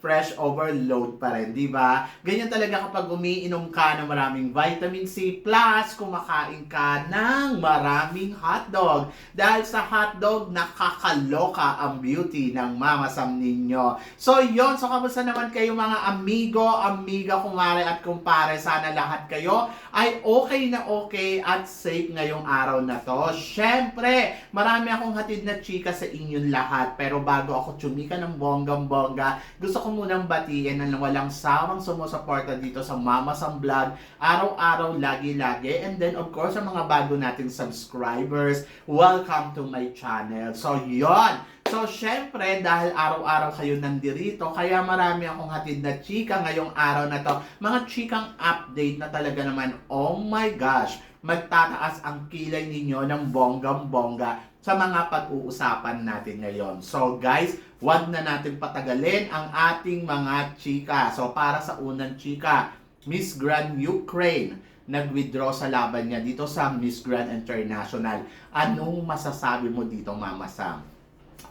Fresh overload pa rin, di ba? Ganyan talaga kapag umiinom ka ng maraming vitamin C plus kumakain ka ng maraming hotdog. Dahil sa hotdog, nakakaloka ang beauty ng Mama Sam ninyo. So yon so kamusta naman kayo mga amigo, amiga, kumare at kumpare? Sana lahat kayo ay okay na okay at safe ngayong araw na to. Syempre, marami akong hatid na chika sa inyong lahat. Pero bago ako tsumika ng bonggang-bongga, gusto ko munang batiin ang walang sawang sumusuporta dito sa Mama Sam Vlog. Araw-araw, lagi-lagi. And then, of course, sa mga bago nating subscribers, welcome to my channel. So, yon So, syempre, dahil araw-araw kayo nandirito, kaya marami akong hatid na chika ngayong araw na to. Mga chikang update na talaga naman, oh my gosh, magtataas ang kilay ninyo ng bonggang-bongga sa mga pag-uusapan natin ngayon. So guys, wag na natin patagalin ang ating mga chika. So para sa unang chika, Miss Grand Ukraine nag-withdraw sa laban niya dito sa Miss Grand International. Anong masasabi mo dito, Mama Sam?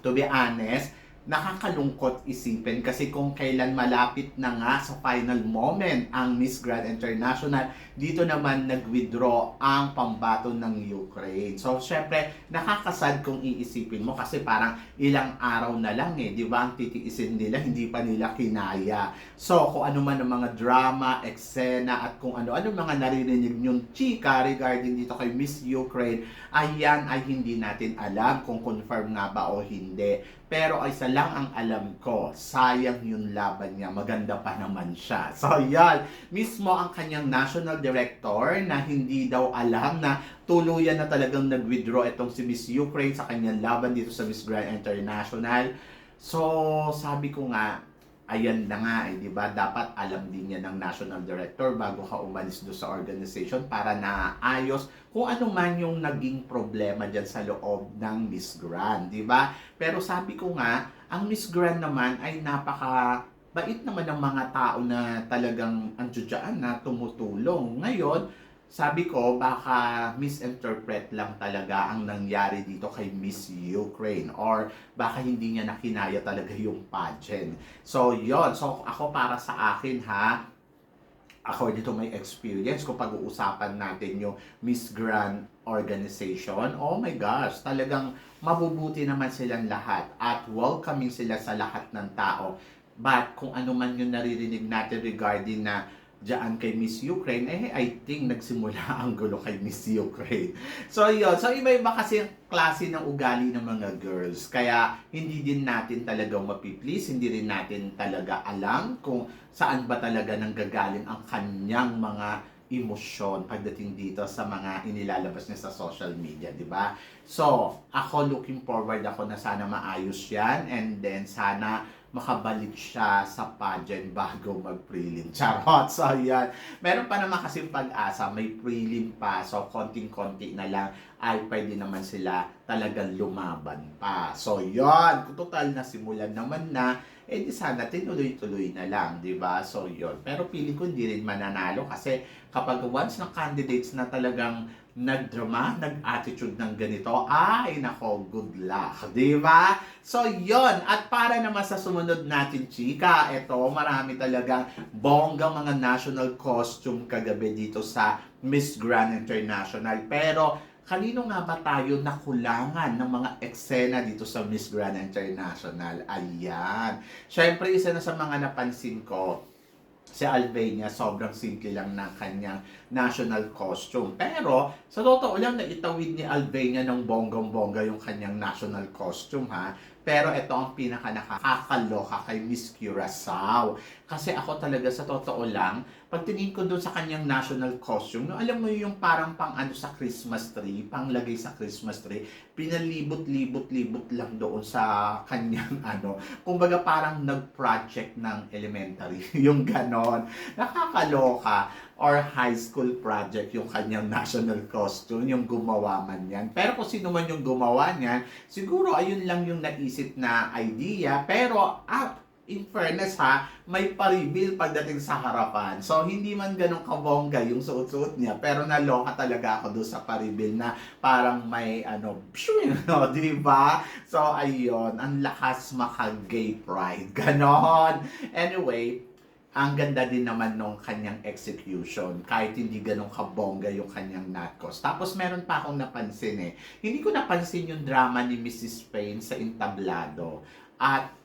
to be honest, nakakalungkot isipin kasi kung kailan malapit na nga sa final moment ang Miss Grand International, dito naman nag-withdraw ang pambato ng Ukraine. So, syempre, nakakasad kung iisipin mo kasi parang ilang araw na lang eh, di ba? Ang titiisin nila, hindi pa nila kinaya. So, kung ano man ang mga drama, eksena, at kung ano-ano mga naririnig yung chika regarding dito kay Miss Ukraine, ayan ay hindi natin alam kung confirm nga ba o hindi. Pero isa lang ang alam ko, sayang yung laban niya, maganda pa naman siya. So yan, mismo ang kanyang national director na hindi daw alam na tuluyan na talagang nag-withdraw itong si Miss Ukraine sa kanyang laban dito sa Miss Grand International. So sabi ko nga, ayan na nga eh, di ba? Dapat alam din yan ng national director bago ka umalis do sa organization para naayos kung ano man yung naging problema dyan sa loob ng Miss Grand, di ba? Pero sabi ko nga, ang Miss Grand naman ay napaka bait naman ng mga tao na talagang andiyan na tumutulong. Ngayon, sabi ko, baka misinterpret lang talaga ang nangyari dito kay Miss Ukraine or baka hindi niya nakinaya talaga yung pageant. So, yon So, ako para sa akin ha, according to my experience, kung pag-uusapan natin yung Miss Grand Organization, oh my gosh, talagang mabubuti naman silang lahat at welcoming sila sa lahat ng tao. But kung ano man yung naririnig natin regarding na dyan kay Miss Ukraine, eh, I think nagsimula ang gulo kay Miss Ukraine. So, yun. So, iba-iba kasi klase ng ugali ng mga girls. Kaya, hindi din natin talagang mapiplease, hindi rin natin talaga alam kung saan ba talaga nanggagaling ang kanyang mga emosyon pagdating dito sa mga inilalabas niya sa social media, di ba? So, ako looking forward ako na sana maayos yan and then sana makabalik siya sa pageant bago mag-prelim. Charot! So, yan. Meron pa naman kasi pag-asa, may prelim pa. So, konting-konti na lang ay pwede naman sila talagang lumaban pa. So, yon total na simulan naman na, eh di sana tinuloy-tuloy na lang, di ba? So, yon Pero pili ko hindi rin mananalo kasi kapag once na candidates na talagang nagdrama, nag-attitude ng ganito, ay nako, good luck, di ba? So, yon At para naman sa sumunod natin, chika, ito, marami talagang bonggang mga national costume kagabi dito sa Miss Grand International. Pero, kanino nga ba tayo nakulangan ng mga eksena dito sa Miss Grand International? Ayan. Siyempre, isa na sa mga napansin ko, si Albania, sobrang simple lang ng kanyang national costume. Pero, sa totoo lang, naitawid ni Albania ng bonggang-bongga yung kanyang national costume, ha? Pero ito ang pinaka nakakaloka kay Miss Curacao. Kasi ako talaga sa totoo lang, pag tingin ko doon sa kanyang national costume, no, alam mo yung parang pang ano sa Christmas tree, pang lagay sa Christmas tree, pinalibot-libot-libot lang doon sa kanyang ano, kumbaga parang nag-project ng elementary, yung ganon. Nakakaloka or high school project yung kanyang national costume, yung gumawa man yan. Pero kung sino man yung gumawa niyan, siguro ayun lang yung naisip na idea, pero ah, in fairness ha, may pa-reveal pagdating sa harapan. So, hindi man ganun kabongga yung suot-suot niya, pero naloka talaga ako doon sa pa-reveal na parang may ano, pshwing, no, di ba? So, ayun, ang lakas maka-gay pride. Ganon. Anyway, ang ganda din naman nung kanyang execution kahit hindi ganun kabongga yung kanyang natkos. Tapos meron pa akong napansin eh. Hindi ko napansin yung drama ni Mrs. Payne sa entablado. At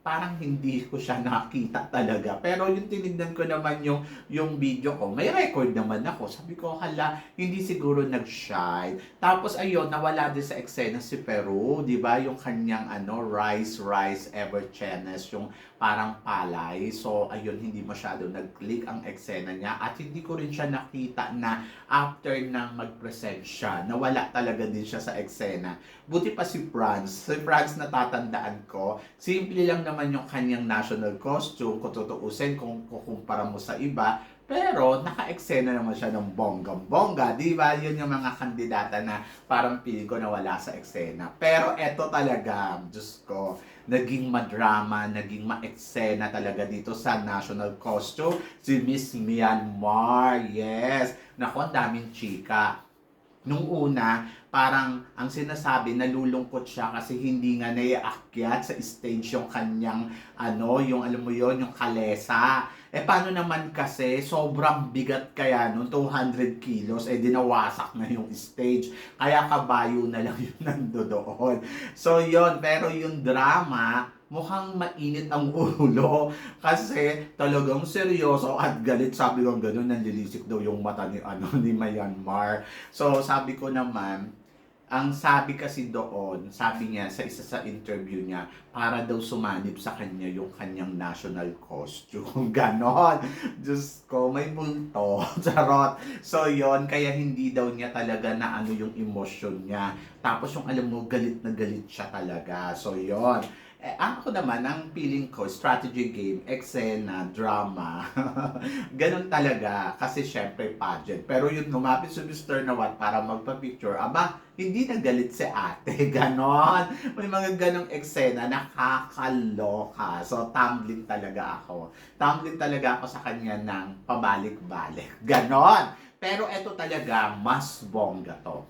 parang hindi ko siya nakita talaga. Pero yung tinignan ko naman yung, yung video ko, may record naman ako. Sabi ko, hala, hindi siguro nag-shine. Tapos ayun, nawala din sa eksena si Peru, di ba? Yung kanyang ano, rice, rice, ever chenes, yung parang palay. So, ayun, hindi masyado nag-click ang eksena niya. At hindi ko rin siya nakita na after na mag-present siya, nawala talaga din siya sa eksena. Buti pa si Franz. Si Franz natatandaan ko, simple lang naman yung kanyang national costume, kung tutuusin, kung kukumpara mo sa iba, pero naka-eksena naman siya ng bonggang-bongga. Di ba? Yun yung mga kandidata na parang piling ko na wala sa eksena. Pero eto talaga, Diyos ko, naging madrama, naging ma-eksena talaga dito sa national costume. Si Miss Myanmar, yes. Naku, ang daming chika. Nung una, parang ang sinasabi, nalulungkot siya kasi hindi nga naiakyat sa stage yung kanyang, ano, yung alam mo yon yung kalesa. Eh, paano naman kasi, sobrang bigat kaya nung 200 kilos, eh, dinawasak na yung stage. Kaya kabayo na lang yung nando doon. So, yon pero yung drama, mukhang mainit ang ulo kasi talagang seryoso at galit sabi ko gano'n nanlilisik daw yung mata ni ano ni Myanmar so sabi ko naman ang sabi kasi doon, sabi niya sa isa sa interview niya, para daw sumanib sa kanya yung kanyang national costume. Ganon. Diyos ko, may multo. Charot. So, yon kaya hindi daw niya talaga na ano yung emotion niya. Tapos yung alam mo, galit na galit siya talaga. So, yon eh, ako naman, ang feeling ko, strategy game, eksena, drama. Ganon talaga. Kasi syempre, pageant. Pero yun, lumapit si Mr. Nawat para magpa-picture. Aba, hindi nagalit si ate. Ganon. May mga ganong eksena, nakakaloka. So, tumbling talaga ako. Tumbling talaga ako sa kanya ng pabalik-balik. Ganon. Pero eto talaga, mas bongga to.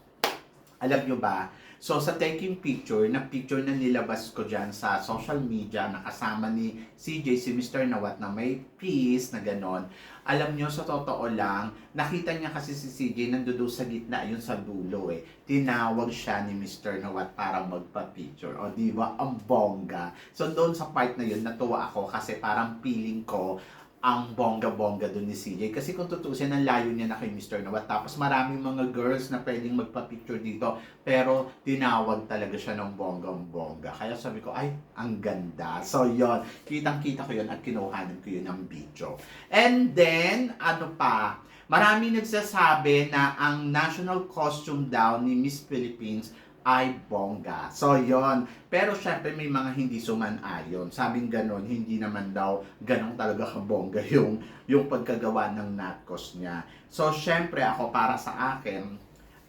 Alam nyo ba, So sa taking picture, na picture na nilabas ko dyan sa social media na kasama ni CJ, si Mr. Nawat na may peace na ganon. Alam nyo, sa totoo lang, nakita niya kasi si CJ nandoon sa gitna, yun sa dulo eh. Tinawag siya ni Mr. Nawat para magpa-picture. O di ba ang bongga. So doon sa part na yun, natuwa ako kasi parang feeling ko, ang bongga-bongga doon ni CJ. Kasi kung tutusin, ang layo niya na kay Mr. Nawat. Tapos maraming mga girls na pwedeng magpa-picture dito. Pero tinawag talaga siya ng bonggang-bongga. Kaya sabi ko, ay, ang ganda. So yon kitang-kita ko yun at kinuhanan ko yun ng video. And then, ano pa, marami nagsasabi na ang national costume daw ni Miss Philippines ay bongga. So, yon Pero syempre may mga hindi suman-ayon. Sabing ganon, hindi naman daw ganong talaga kabongga yung, yung pagkagawa ng natkos niya. So, syempre ako para sa akin,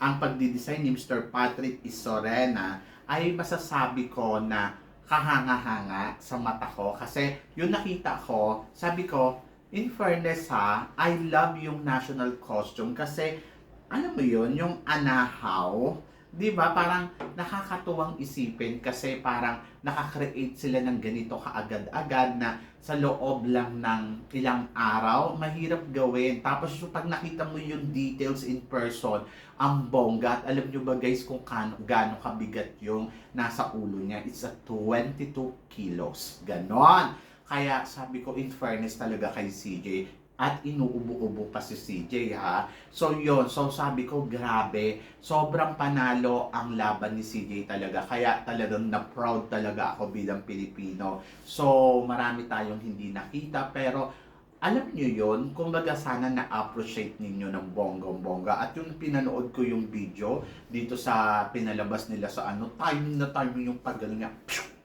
ang pagdidesign ni Mr. Patrick Isorena ay masasabi ko na kahanga-hanga sa mata ko. Kasi yung nakita ko, sabi ko, in fairness ha, I love yung national costume kasi alam mo yun, yung anahaw, 'di ba? Parang nakakatuwang isipin kasi parang nakakreate sila ng ganito kaagad-agad na sa loob lang ng ilang araw, mahirap gawin. Tapos yung pag nakita mo yung details in person, ang bongga. At alam nyo ba guys kung kano, gaano kabigat yung nasa ulo niya? It's a 22 kilos. Ganon. Kaya sabi ko, in fairness talaga kay CJ, at inuubo-ubo pa si CJ ha. So yon so sabi ko grabe, sobrang panalo ang laban ni CJ talaga. Kaya talagang na-proud talaga ako bilang Pilipino. So marami tayong hindi nakita pero alam niyo yon kumbaga sana na-appreciate ninyo ng bonggong-bongga. At yung pinanood ko yung video dito sa pinalabas nila sa ano, timing na timing yung pagano niya.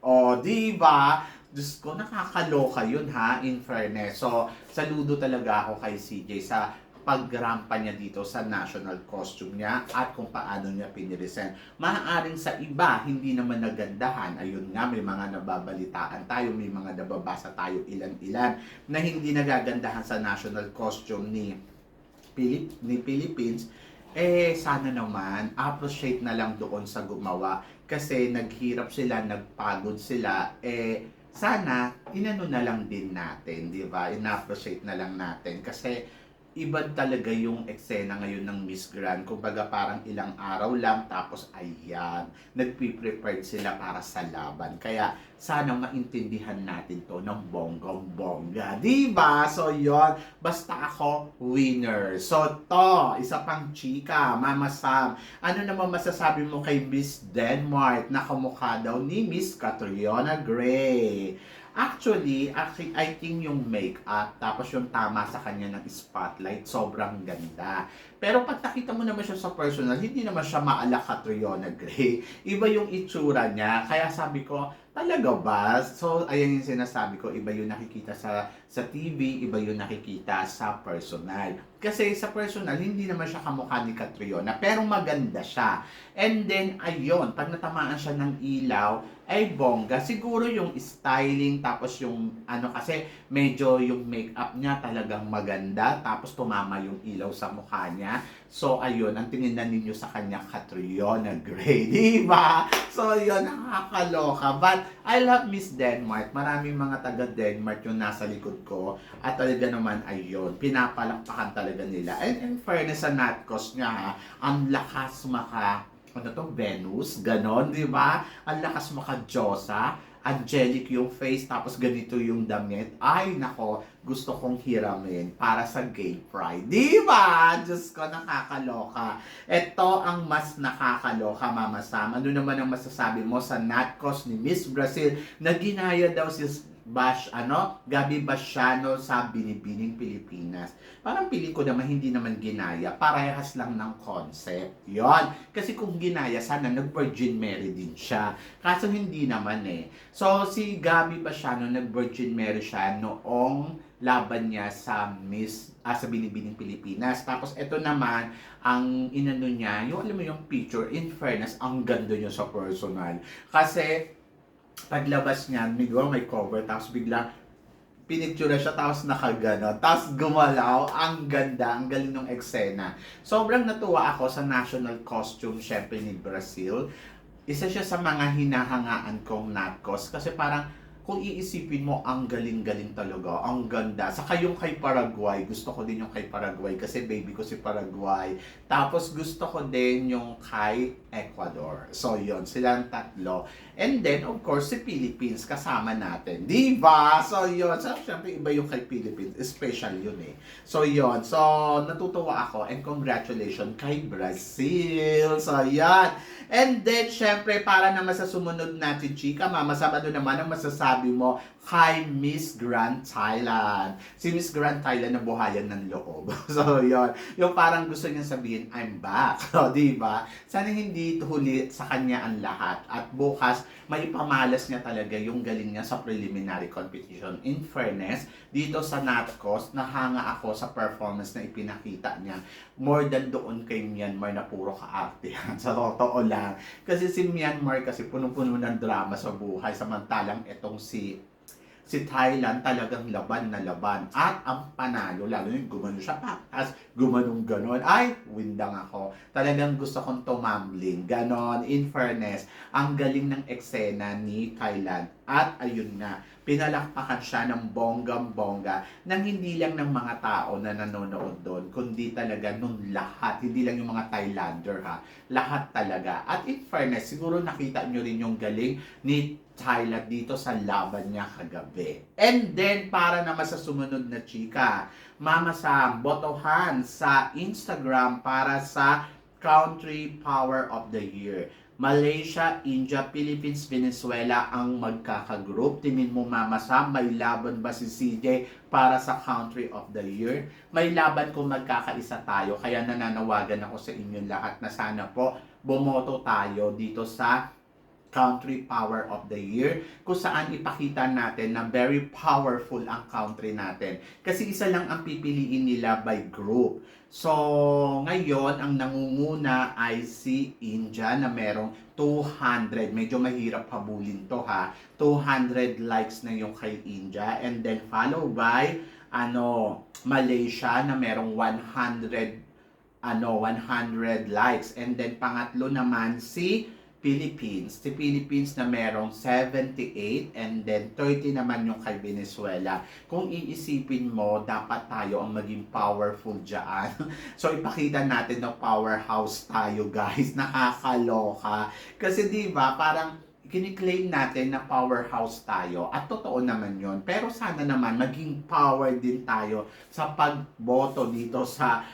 O, di ba? Diyos ko, nakakaloka yun ha, in fairness. So, saludo talaga ako kay CJ sa pagrampa niya dito sa national costume niya at kung paano niya piniresent. Maaaring sa iba, hindi naman nagandahan. Ayun nga, may mga nababalitaan tayo, may mga nababasa tayo ilan-ilan na hindi nagagandahan sa national costume ni, Pilip, ni Philippines. Eh, sana naman, appreciate na lang doon sa gumawa. Kasi naghirap sila, nagpagod sila, eh, sana, inano na lang din natin, di ba? In-appreciate na lang natin. Kasi, iba talaga yung eksena ngayon ng Miss Grand. Kumbaga parang ilang araw lang, tapos ayan, nagpe-prepared sila para sa laban. Kaya, sana maintindihan natin to ng bonggong-bongga. Di ba? So, yon Basta ako, winner. So, to, isa pang chika, Mama Sam. Ano naman masasabi mo kay Miss Denmark na kamukha daw ni Miss Catriona Gray? Actually, actually, I think yung makeup, tapos yung tama sa kanya ng spotlight, sobrang ganda. Pero pag nakita mo naman siya sa personal, hindi naman siya maala Catriona Gray. Iba yung itsura niya. Kaya sabi ko, talaga ba? So, ayan yung sinasabi ko, iba yung nakikita sa sa TV, iba yung nakikita sa personal. Kasi sa personal, hindi naman siya kamukha ni Catriona, pero maganda siya. And then, ayun, pag natamaan siya ng ilaw, ay bongga. Siguro yung styling, tapos yung ano kasi, medyo yung makeup niya talagang maganda, tapos tumama yung ilaw sa mukha niya. So, ayun, ang tingin na ninyo sa kanya, Catriona Gray, di ba? So, yun, nakakaloka. But, I love Miss Denmark. Maraming mga taga-Denmark yung nasa likod ko. At talaga naman, ayun, pinapalakpakan talaga nila. And in fairness sa Natcos niya, ha, ang lakas maka, ano to, Venus, ganon, di ba? Ang lakas maka Diyosa, angelic yung face, tapos ganito yung damit. Ay, nako, gusto kong hiramin para sa gay pride. Di ba? Diyos ko, nakakaloka. Ito ang mas nakakaloka, Mama Sam. Ano naman ang masasabi mo sa Natcos ni Miss Brazil na ginaya daw si Bash, ano, Gabi Basiano sa Binibining Pilipinas. Parang pili ko naman hindi naman ginaya, parehas lang ng concept. Yon. Kasi kung ginaya, sana nag-Virgin Mary din siya. Kaso hindi naman eh. So, si Gabi Basiano, nag-Virgin Mary siya noong laban niya sa Miss ah, sa Binibining Pilipinas. Tapos ito naman ang inano niya, yung alam mo yung picture, in fairness, ang ganda niya sa personal. Kasi paglabas niya, may may cover, tapos bigla pinicture siya, tapos nakagano, tapos gumalaw, ang ganda, ang galing ng eksena. Sobrang natuwa ako sa national costume, syempre ni Brazil. Isa siya sa mga hinahangaan kong natkos, kasi parang kung iisipin mo, ang galing-galing talaga, ang ganda. Saka yung kay Paraguay, gusto ko din yung kay Paraguay kasi baby ko si Paraguay. Tapos gusto ko din yung kay Ecuador. So yon silang tatlo. And then, of course, si Philippines kasama natin. Di ba? So yon so syempre iba yung kay Philippines. Special yun eh. So yon So, natutuwa ako and congratulations kay Brazil. So yan. And then, syempre, para naman sa sumunod natin, chika, mama, Sabado naman ang masasabi mo kay Miss Grand Thailand. Si Miss Grand Thailand na buhayan ng loob. so, yon Yung parang gusto niya sabihin, I'm back. So, di ba? Sana hindi huli sa kanya ang lahat. At bukas, maipamalas niya talaga yung galing niya sa preliminary competition. In fairness, dito sa Natcos, nahanga ako sa performance na ipinakita niya. More than doon kay Myanmar na puro kaarte. sa totoo lang. Kasi si Myanmar kasi punong-puno ng drama sa buhay. Samantalang itong si si Thailand talagang laban na laban. At ang panalo, lalo yung gumano siya pa, as gumanong ganon, ay, windang ako. Talagang gusto kong tumambling. Ganon, in fairness, ang galing ng eksena ni Thailand. At ayun nga, pinalakpakan siya ng bonggam-bongga nang hindi lang ng mga tao na nanonood doon, kundi talaga nung lahat, hindi lang yung mga Thailander ha, lahat talaga. At in fairness, siguro nakita nyo rin yung galing ni Thailand dito sa laban niya kagabi. And then, para naman sa sumunod na chika, Mama Sam, botohan sa Instagram para sa Country Power of the Year. Malaysia, India, Philippines, Venezuela ang magkakagroup. Tingin mo Mama Sam, may laban ba si CJ para sa Country of the Year? May laban kung magkakaisa tayo. Kaya nananawagan ako sa inyo lahat na sana po bumoto tayo dito sa Country Power of the Year kung saan ipakita natin na very powerful ang country natin. Kasi isa lang ang pipiliin nila by group. So, ngayon, ang nangunguna ay si India na merong 200. Medyo mahirap habulin to ha. 200 likes na yung kay India. And then followed by ano, Malaysia na merong 100 ano, 100 likes. And then pangatlo naman si Philippines. Si Philippines na merong 78 and then 30 naman yung kay Venezuela. Kung iisipin mo, dapat tayo ang maging powerful dyan. so ipakita natin na powerhouse tayo guys. Nakakaloka. Kasi di ba parang kiniklaim natin na powerhouse tayo at totoo naman yon pero sana naman maging power din tayo sa pagboto dito sa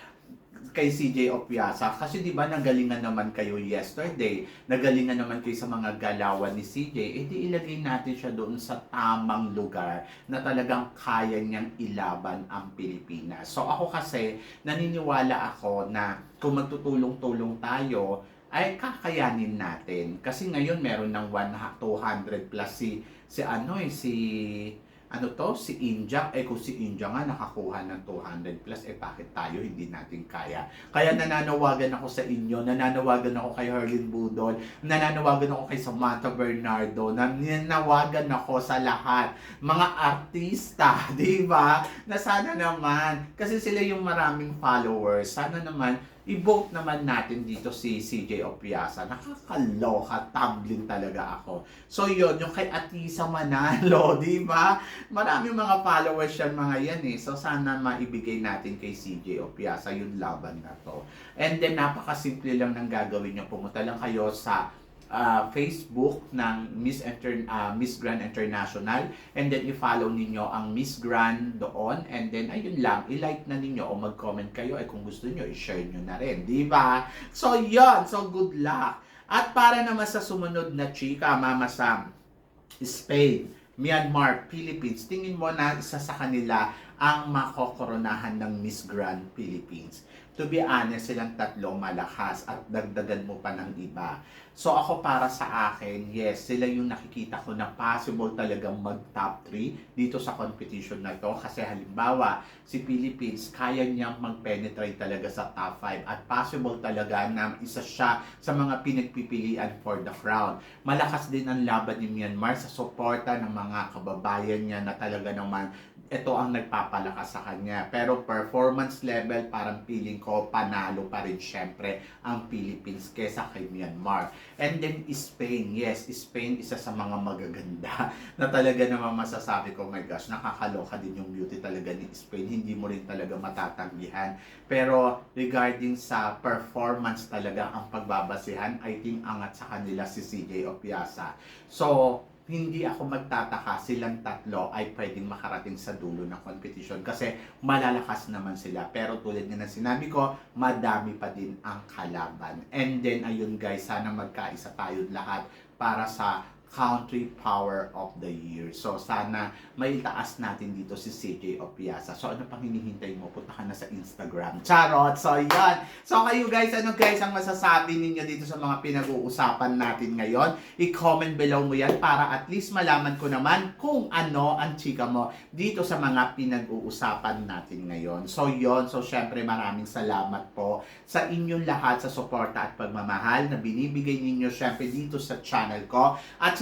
kay CJ Opiasa. Kasi di ba nagalingan naman kayo yesterday? Nagalingan naman kayo sa mga galawan ni CJ eh di ilagay natin siya doon sa tamang lugar na talagang kaya niyang ilaban ang Pilipinas. So ako kasi naniniwala ako na kung magtutulong-tulong tayo ay kakayanin natin. Kasi ngayon meron ng 100 200 plus si si ano eh si ano to, si India, eh kung si India nga nakakuha ng 200 plus, eh bakit tayo hindi natin kaya? Kaya nananawagan ako sa inyo, nananawagan ako kay Herlin Budol, nananawagan ako kay Samantha Bernardo, nananawagan ako sa lahat, mga artista, di ba? Na sana naman, kasi sila yung maraming followers, sana naman, i-vote naman natin dito si CJ Opiasa. Nakakaloka, tumbling talaga ako. So yun, yung kay Atisa Manalo, di ba? Maraming mga followers yan mga yan eh. So sana maibigay natin kay CJ Opiasa yung laban na to. And then napakasimple lang ng gagawin nyo. Pumunta lang kayo sa ah, Facebook ng Miss Inter ah, Miss Grand International and then i-follow ninyo ang Miss Grand doon and then ayun lang i-like na ninyo o mag-comment kayo ay kung gusto niyo i-share niyo na rin, di ba? So yon, so good luck. At para naman sa sumunod na chika, Mama Sam, Spain, Myanmar, Philippines, tingin mo na isa sa kanila ang makokoronahan ng Miss Grand Philippines. To be honest, silang tatlo malakas at dagdagan mo pa ng iba. So ako para sa akin, yes, sila yung nakikita ko na possible talagang mag top 3 dito sa competition na to. Kasi halimbawa, si Philippines, kaya niyang mag-penetrate talaga sa top 5 at possible talaga na isa siya sa mga pinagpipilian for the crown. Malakas din ang laban ni Myanmar sa suporta ng mga kababayan niya na talaga naman ito ang nagpapalakas sa kanya. Pero performance level, parang feeling ko, panalo pa rin syempre ang Philippines kesa kay Myanmar. And then Spain, yes, Spain isa sa mga magaganda na talaga naman masasabi ko, my gosh, nakakaloka din yung beauty talaga ni Spain. Hindi mo rin talaga matatanggihan. Pero regarding sa performance talaga ang pagbabasihan, I think angat sa kanila si CJ Opiasa. So, hindi ako magtataka silang tatlo ay pwedeng makarating sa dulo ng competition kasi malalakas naman sila. Pero tulad nga ng sinabi ko, madami pa din ang kalaban. And then, ayun guys, sana magkaisa tayo lahat para sa Country Power of the Year. So, sana may taas natin dito si CJ Opiasa. So, ano pang hinihintay mo? Punta ka na sa Instagram. Charot! So, yan. So, kayo guys, ano guys ang masasabi ninyo dito sa mga pinag-uusapan natin ngayon? I-comment below mo yan para at least malaman ko naman kung ano ang chika mo dito sa mga pinag-uusapan natin ngayon. So, yon So, syempre maraming salamat po sa inyong lahat sa suporta at pagmamahal na binibigay ninyo syempre dito sa channel ko. At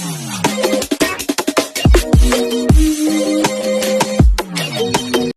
Thank you.